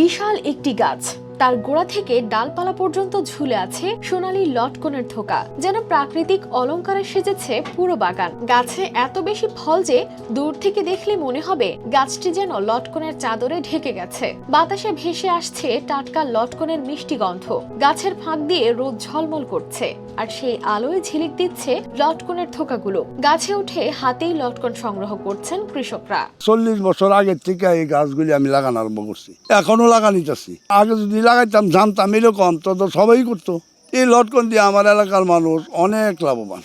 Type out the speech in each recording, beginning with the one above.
বিশাল একটি গাছ। তার গোড়া থেকে ডালপালা পর্যন্ত ঝুলে আছে সোনালী লটকনের থোকা, যেন প্রাকৃতিক অলংকারে সেজেছে পুরো বাগান। গাছে এত বেশি ফল যে দূর থেকে দেখলে মনে হবে গাছটি যেন লটকনের চাদরে ঢেকে গেছে। বাতাসে ভেসে আসছে টাটকা লটকনের মিষ্টি গন্ধ। গাছের ফাঁক দিয়ে রোদ ঝলমল করছে আর সেই আলোয় ঝিলিক দিচ্ছে লটকনের থোকাগুলো। গাছে উঠে হাতেই লটকন সংগ্রহ করছেন কৃষকরা। চল্লিশ বছর আগের থেকে এই গাছগুলি আমি লাগানো আরম্ভ করছি। এখনও লাগানিতেছি। আগে যদি লাগাইতাম জানতাম এরকম তো সবাই করতো। এই লটকন দিয়ে আমার এলাকার মানুষ অনেক লাভবান।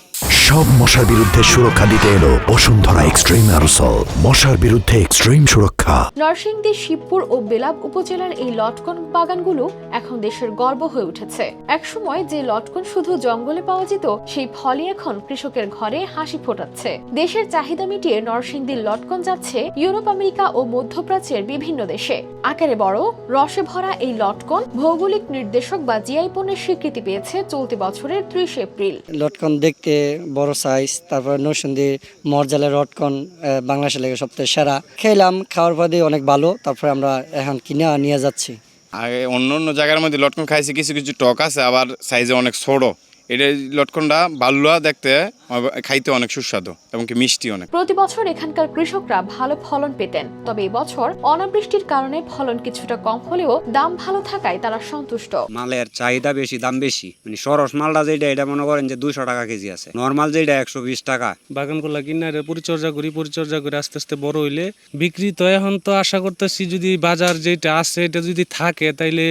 সব মশার বিরুদ্ধে সুরক্ষা দিতে এলো বসুন্ধরা এক্সট্রিম অ্যারোসল। মশার বিরুদ্ধে এক্সট্রিম সুরক্ষা। নরসিংদী শিবপুর ও বেলাব উপজেলার এই লটকন বাগানগুলো এখন দেশের গর্ব হয়ে উঠেছে। একসময় যে লটকন শুধু জঙ্গলে পাওয়া যেত সেই ফলই এখন কৃষকের ঘরে হাসি ফোটাচ্ছে। দেশের চাহিদা মিটিয়ে নরসিংদীর লটকন যাচ্ছে ইউরোপ আমেরিকা ও মধ্যপ্রাচ্যের বিভিন্ন দেশে। আকারে বড় রসে ভরা এই লটকন ভৌগোলিক নির্দেশক বা জিআই পণ্যের স্বীকৃতি পেয়েছে চলতি বছরের ত্রিশ এপ্রিল। লটকন দেখতে বড় সাইজ তারপরে নৌসন্দি মরজালের রটকন বাংলাদেশের লেগে সবথেকে সেরা। খেলাম, খাওয়ার পরে অনেক ভালো, তারপরে আমরা এখন কিনে নিয়ে যাচ্ছি। আগে অন্য অন্য জায়গার মধ্যে লটকন খাইছি, কিছু কিছু টক আছে, আবার সাইজে অনেক ছোট। এটা লটকনটা বাল্লুয়া দেখতে খাইতে অনেক সুস্বাদু এবং কি মিষ্টি অনেক। প্রতি বছর এখানকার কৃষকরা ভালো ফলন পেতেন তবে এবছর অনাবৃষ্টির কারণে ফলন কিছুটা কম হলেও দাম ভালো থাকায় তারা সন্তুষ্ট। মালের চাহিদা বেশি দাম বেশি। মানে সরস মালটা যেটা এটা মনে করেন যে দুইশো টাকা কেজি আছে। নর্মাল যেটা একশো বিশ টাকা। বাগানগুলা কিনারে পরিচর্যা করি পরিচর্যা করে আস্তে আস্তে বড় হইলে বিক্রি তো এখন তো আশা করতেছি যদি বাজার যেটা আছে এটা যদি থাকে তাইলে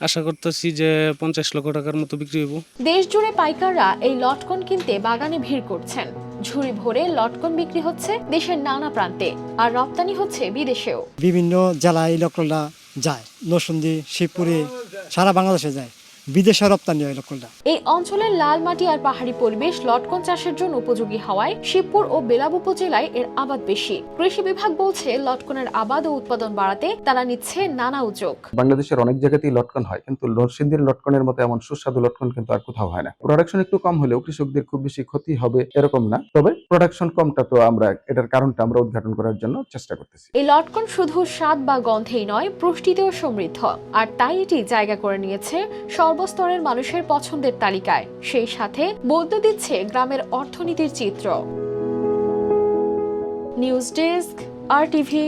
আশা করতেছি যে পঞ্চাশ লক্ষ টাকার মতো বিক্রি হইব। দেশ জুড়ে পাইকাররা এই লটকন কিনতে বাগানে ভিড় করছেন। ঝুড়ি ভরে লটকন বিক্রি হচ্ছে দেশের নানা প্রান্তে আর রপ্তানি হচ্ছে বিদেশেও। বিভিন্ন জেলায় এই লক্কলটা যায়। নরসুন্দি শিবপুরে সারা বাংলাদেশে যায়। বিদেশে রপ্তানি হয় লক্কলটা এই অঞ্চলের লাল মাটি আর পাহাড়ি পরিবেশ লটকন চাষের জন্য উপযোগী হওয়ায় শিবপুর ও বেলাব উপজেলায় এর আবাদ বেশি। কৃষি বিভাগ বলছে লটকনের আবাদ ও উৎপাদন বাড়াতে তারা নিচ্ছে নানা উদ্যোগ। বাংলাদেশের অনেক জায়গাতেই লটকন হয় কিন্তু নরসিংদীর লটকনের মতো এমন সুস্বাদু লটকন কিন্তু আর কোথাও হয় না। প্রোডাকশন একটু কম হলেও কৃষকদের খুব বেশি ক্ষতি হবে এরকম না তবে প্রোডাকশন কমটা তো আমরা এটার কারণটা আমরা উদ্ঘাটন করার জন্য চেষ্টা করতেছি। এই লটকন শুধু স্বাদ বা গন্ধেই নয় পুষ্টিতেও সমৃদ্ধ। আর তাই এটি জায়গা করে নিয়েছে সর্বস্তরের মানুষের পছন্দের তালিকায়। সেই সাথে বলতে দিচ্ছে গ্রামের অর্থনীতির চিত্র। News desk, R TV.